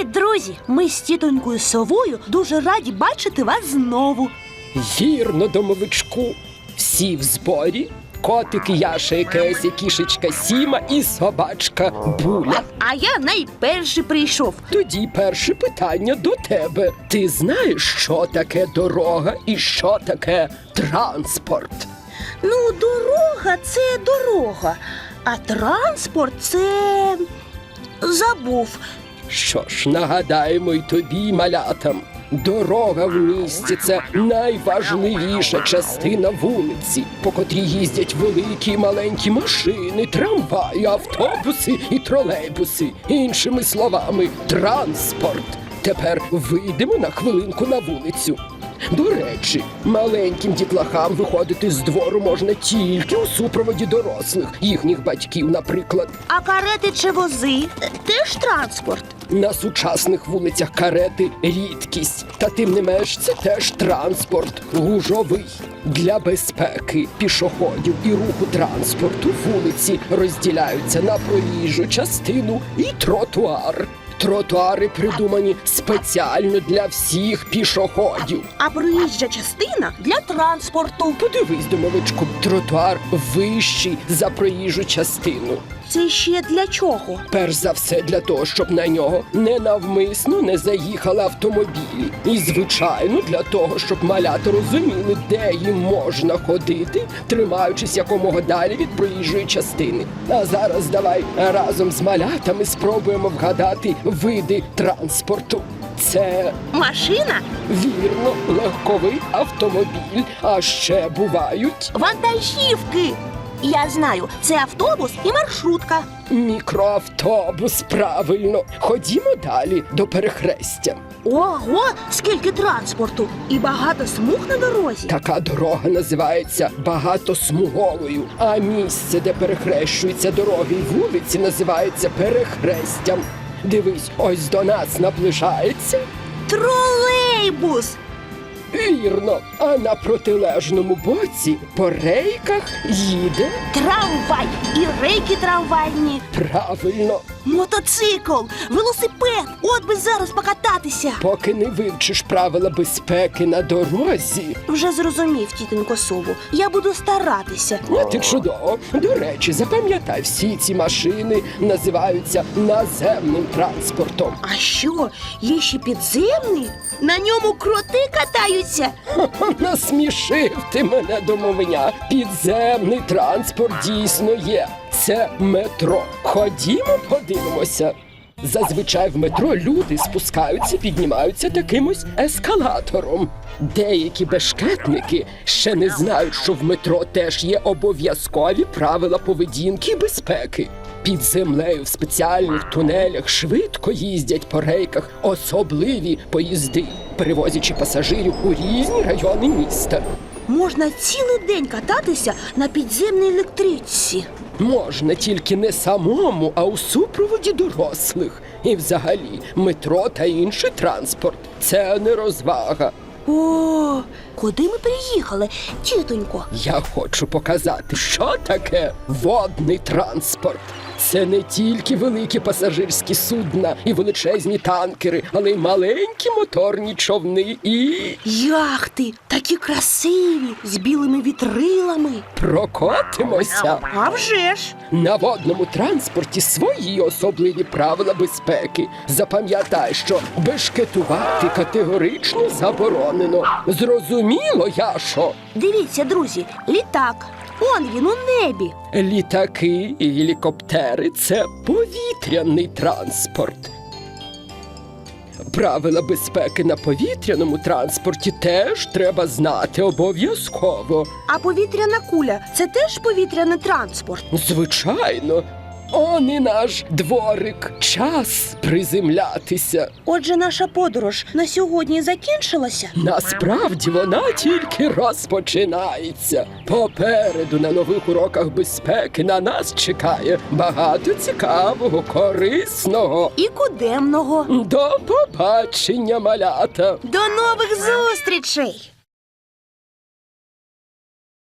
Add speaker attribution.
Speaker 1: Привіт, друзі! Ми з тітонькою совою дуже раді бачити вас знову.
Speaker 2: Вірно, домовичку. Всі в зборі. Котик Яша і кішечка Сіма і собачка Буля.
Speaker 1: А я найперший прийшов.
Speaker 2: Тоді перше питання до тебе. Ти знаєш, що таке дорога і що таке транспорт?
Speaker 1: Ну, дорога це дорога, а транспорт це. забув.
Speaker 2: Що ж, нагадаємо й тобі, малятам. Дорога в місті це найважливіша частина вулиці, по котрій їздять великі і маленькі машини, трамваї, автобуси і тролейбуси. Іншими словами, транспорт. Тепер вийдемо на хвилинку на вулицю. До речі, маленьким дітлахам виходити з двору можна тільки у супроводі дорослих, їхніх батьків, наприклад.
Speaker 1: А карети чи вози е, теж транспорт.
Speaker 2: На сучасних вулицях карети рідкість, та тим не менш це теж транспорт гужовий. Для безпеки пішоходів і руху транспорту вулиці розділяються на проїжджу частину і тротуар. Тротуари придумані спеціально для всіх пішоходів.
Speaker 1: А проїжджа частина для транспорту.
Speaker 2: Подивись, домовичку, тротуар вищий за проїжджу частину.
Speaker 1: Це ще для чого?
Speaker 2: Перш за все для того, щоб на нього ненавмисно не заїхали автомобілі. І, звичайно, для того, щоб малята розуміли, де їм можна ходити, тримаючись якомога далі від проїжджої частини. А зараз давай разом з малятами спробуємо вгадати види транспорту. Це
Speaker 1: Машина,
Speaker 2: вірно, легковий автомобіль, а ще бувають
Speaker 1: вантажівки. Я знаю, це автобус і маршрутка.
Speaker 2: мікроавтобус. Правильно, ходімо далі до перехрестя.
Speaker 1: Ого, скільки транспорту! І багато смуг на дорозі.
Speaker 2: Така дорога називається багатосмуговою, а місце, де перехрещуються дороги і вулиці, називається перехрестям. Дивись, ось до нас наближається.
Speaker 1: Тролейбус!
Speaker 2: Вірно, а на протилежному боці по рейках їде.
Speaker 1: Трамвай. І рейки трамвайні,
Speaker 2: правильно.
Speaker 1: Мотоцикл, велосипед. От би зараз покататися.
Speaker 2: Поки не вивчиш правила безпеки на дорозі.
Speaker 1: Вже зрозумів, тітонько сову. Я буду старатися.
Speaker 2: А ти чудово. До речі, запам'ятай, всі ці машини називаються наземним транспортом.
Speaker 1: А що, є ще підземний? На ньому кроти катаються.
Speaker 2: Насмішив ти мене домовиня. Підземний транспорт дійсно є. Це метро. Ходімо, подивимося. Зазвичай в метро люди спускаються, піднімаються таким ескалатором. Деякі бешкетники ще не знають, що в метро теж є обов'язкові правила поведінки і безпеки. Під землею в спеціальних тунелях швидко їздять по рейках особливі поїзди, перевозячи пасажирів у різні райони міста.
Speaker 1: Можна цілий день кататися на підземній електричці.
Speaker 2: Можна тільки не самому, а у супроводі дорослих. І взагалі метро та інший транспорт це не розвага.
Speaker 1: О, куди ми приїхали, тітонько?
Speaker 2: Я хочу показати, що таке водний транспорт. Це не тільки великі пасажирські судна і величезні танкери, але й маленькі моторні човни і
Speaker 1: Яхти такі красиві, з білими вітрилами.
Speaker 2: прокотимося.
Speaker 1: А вже ж!
Speaker 2: На водному транспорті свої особливі правила безпеки. Запам'ятай, що бешкетувати категорично заборонено. Зрозуміло, Яшо?
Speaker 1: Дивіться, друзі, літак. Он він у небі.
Speaker 2: Літаки і гелікоптери це повітряний транспорт. Правила безпеки на повітряному транспорті теж треба знати обов'язково.
Speaker 1: А повітряна куля це теж повітряний транспорт.
Speaker 2: Звичайно, он і наш дворик. Час приземлятися.
Speaker 1: Отже, наша подорож на сьогодні закінчилася.
Speaker 2: Насправді вона тільки розпочинається. Попереду на нових уроках безпеки на нас чекає багато цікавого, корисного.
Speaker 1: І кудемного.
Speaker 2: До побачення, малята!
Speaker 1: До нових зустрічей!